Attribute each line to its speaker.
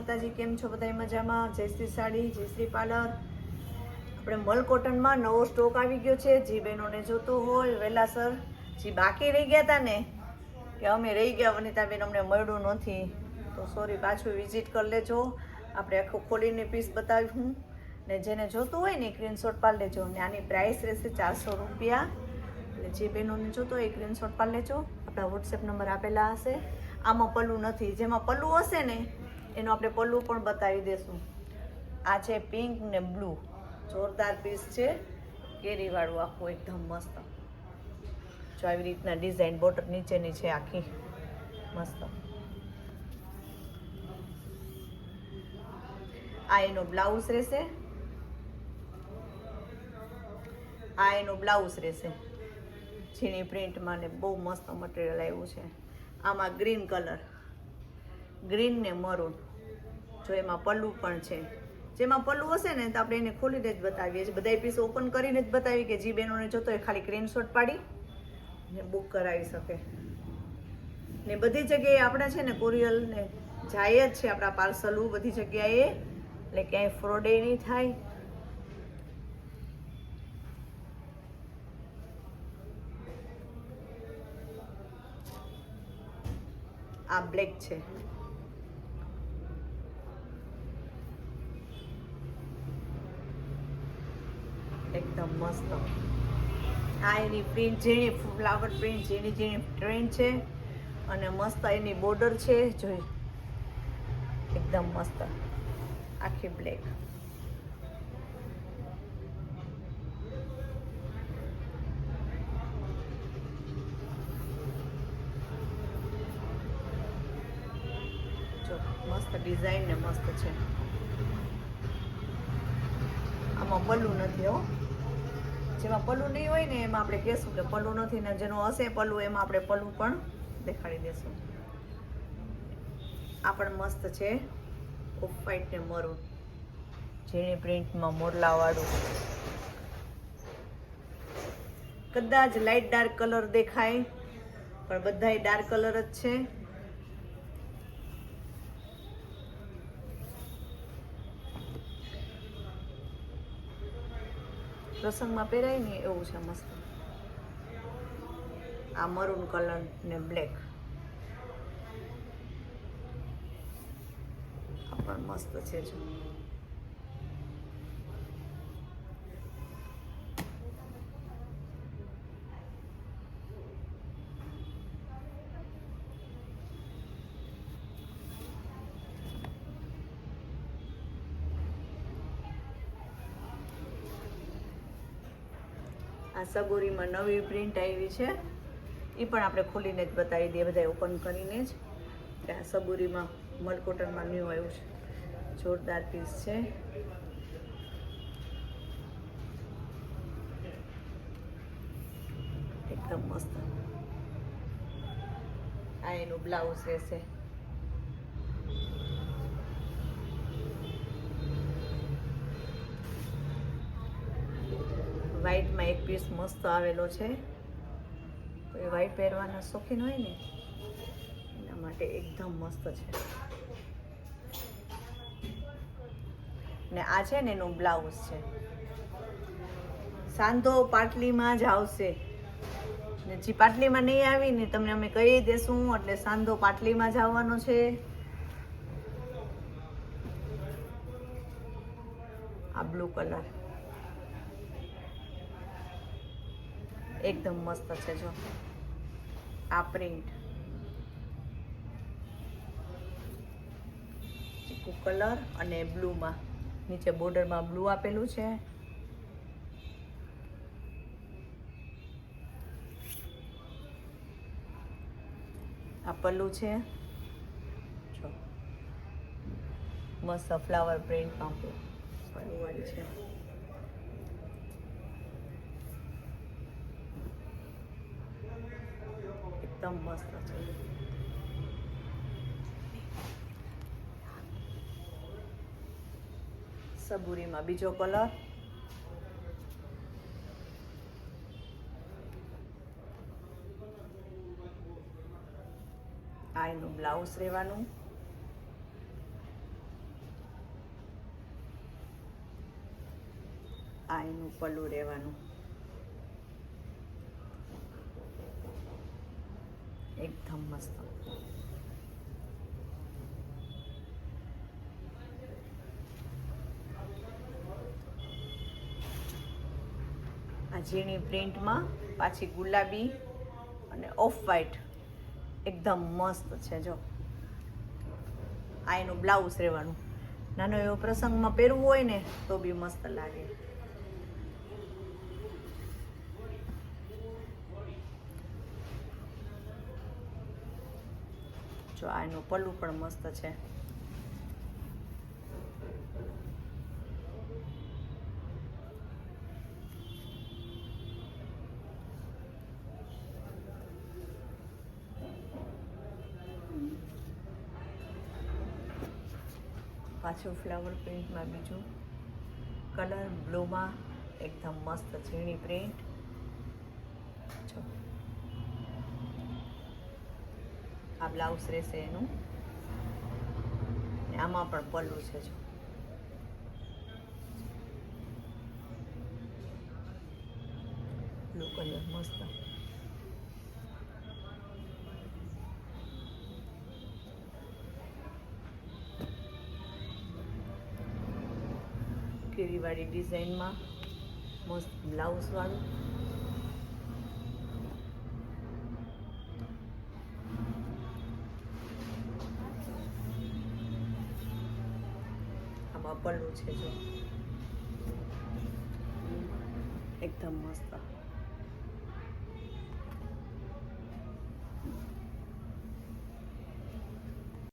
Speaker 1: માતાજી કેમ છો બધા મજામાં? જયશ્રી સાડી જયશ્રી પાર્લર આપણે મલ કોટનમાં નવો સ્ટોક આવી ગયો છે. જે બહેનોને જોતો હોય વહેલાસર જે બાકી રહી ગયા હતા ને, કે અમે રહી ગયા વનિતાબેન અમને મળ્યું નથી. તો સોરી, પાછું વિઝિટ કરી લેજો. આપણે આખું ખોલીને પીસ બતાવ્યું. ને જેને જોતું હોય ને સ્ક્રીનશોટ પાડી લેજો. ને આની પ્રાઇસ રહેશે ચારસો રૂપિયા. એટલે જે બહેનોને જોતો હોય સ્ક્રીનશોટ પાડી લેજો. આપણા વોટ્સએપ નંબર આપેલા હશે. આમાં પલ્લું નથી. જેમાં પલ્લું હશે ને એનું આપણે પલ્લું પણ બતાવી દેશું. આ છે પિંક ને બ્લુ. જોરદાર પીસ છે. કેરીવાળું આખું એકદમ મસ્ત. જો આવી રીતના ડિઝાઇન બોટર નીચેની છે આખી. મસ્ત. આ એનો બ્લાઉઝ રહેશે. આ એનો બ્લાઉઝ રહેશે. જેની પ્રિન્ટમાં ને બહુ મસ્ત મટીરિયલ આવ્યું છે. આમાં ગ્રીન કલર ગ્રીન ને મરૂન જો એમાં પલ્લું પણ છે. જેમાં પલ્લું હશે ને, તો આપણે એને ખોલીને જ બતાવીએ છીએ. બધા પીસ ઓપન કરીને જ બતાવીએ કે જે બહેનોને જોતો હોય ખાલી સ્ક્રીનશોટ પાડી ને બુક કરાવી શકે. ને બધી જગ્યાએ આપણા છે ને કોરિયલ ને જાય જ છે આપણા પાર્સલો બધી જગ્યાએ એટલે ક્યાંય ફ્રોડે નહીં થાય. આ બ્લેક છે. એકદમ મસ્ત. આ એની પ્રિન્ટ ઝીણી ફ્લાવર પ્રિન્ટ ઝીણી ઝીણી ટ્રેન છે અને મસ્ત એની બોર્ડર છે, જોઈ. એકદમ મસ્ત. આખી બ્લેક મસ્ત ડિઝાઇન ને મસ્ત છે. આમાં પલ્લું નથી હો. જેમાં પલ્લું નહીં હોય ને એમાં આપણે કહેશું કે પલ્લું નથી ને જેનો હશે પલ્લું, એમાં આપણે પલ્લું પણ દેખાડી દેશું. આ પણ મસ્ત છે. ઓફ વ્હાઈટ ને મરૂન જેની પ્રિન્ટમાં મોરલાવાળું. કદાચ લાઇટ ડાર્ક કલર દેખાય, પણ બધાય ડાર્ક કલર જ છે. પ્રસંગમાં પહેરાય ને એવું છે મસ્ત. આ મરૂન કલર ને બ્લેક આ મસ્ત છે જો. આ સગોરીમાં નવી પ્રિન્ટ આવી છે. એ પણ આપણે ખોલીને જ બતાવી દઈએ બધા ઓપન કરીને જ. કે આ સગોરીમાં મલકોટનમાં ન્યૂ આવ્યું છે. જોરદાર પીસ છે. એકદમ મસ્ત. આ એનું બ્લાઉઝ રહેશે. વ્હાઈટમાં એક પીસ મસ્ત આવેલો છે. કોઈ વ્હાઈટ પહેરવાના શોખીન હોય ને, એના માટે એકદમ મસ્ત છે. ને આ છે ને એનું બ્લાઉઝ છે. સાંધો પાટલીમાં જ આવશે. ને જે પાટલીમાં નહીં આવી ને તમને અમે કહી દેશું, એટલે સાંધો પાટલીમાં જ આવવાનો છે. આ બ્લુ કલર. એકદમ મસ્ત છે જો. આ પ્રિન્ટ ચીકુ કલર અને બ્લુમાં નીચે બોર્ડરમાં બ્લુ આપેલું છે. આ પલ્લું છે. જો. મસ્ત ફ્લાવર પ્રિન્ટ વાળી છે. એકદમ મસ્ત છે સબુરીમાં બીજો કલર આ એનું બ્લાઉઝ રહેવાનું આ એનું રહેવાનું એકદમ મસ્ત. આ ઝીણી પ્રિન્ટમાં પાછી ગુલાબી અને ઓફ વ્હાઈટ એકદમ મસ્ત છે, જો. આ એનું બ્લાઉઝ રહેવાનું. નાનો એવો પ્રસંગમાં પહેરવું હોય ને, તો બી મસ્ત લાગે. જો આ એનું પલ્લું પણ મસ્ત છે. પાછું ફ્લાવર પ્રિન્ટમાં બીજું. કલર બ્લુમાં એકદમ મસ્ત ઝીણી પ્રિન્ટ જો. આ બ્લાઉઝ રહેશે એનું. આમાં પણ પલ્લું છે જો. બ્લુ કલર મસ્ત. કેરીવાળી ડિઝાઇનમાં મસ્ત બ્લાઉઝ પલ્લું છે જો. એકદમ મસ્ત.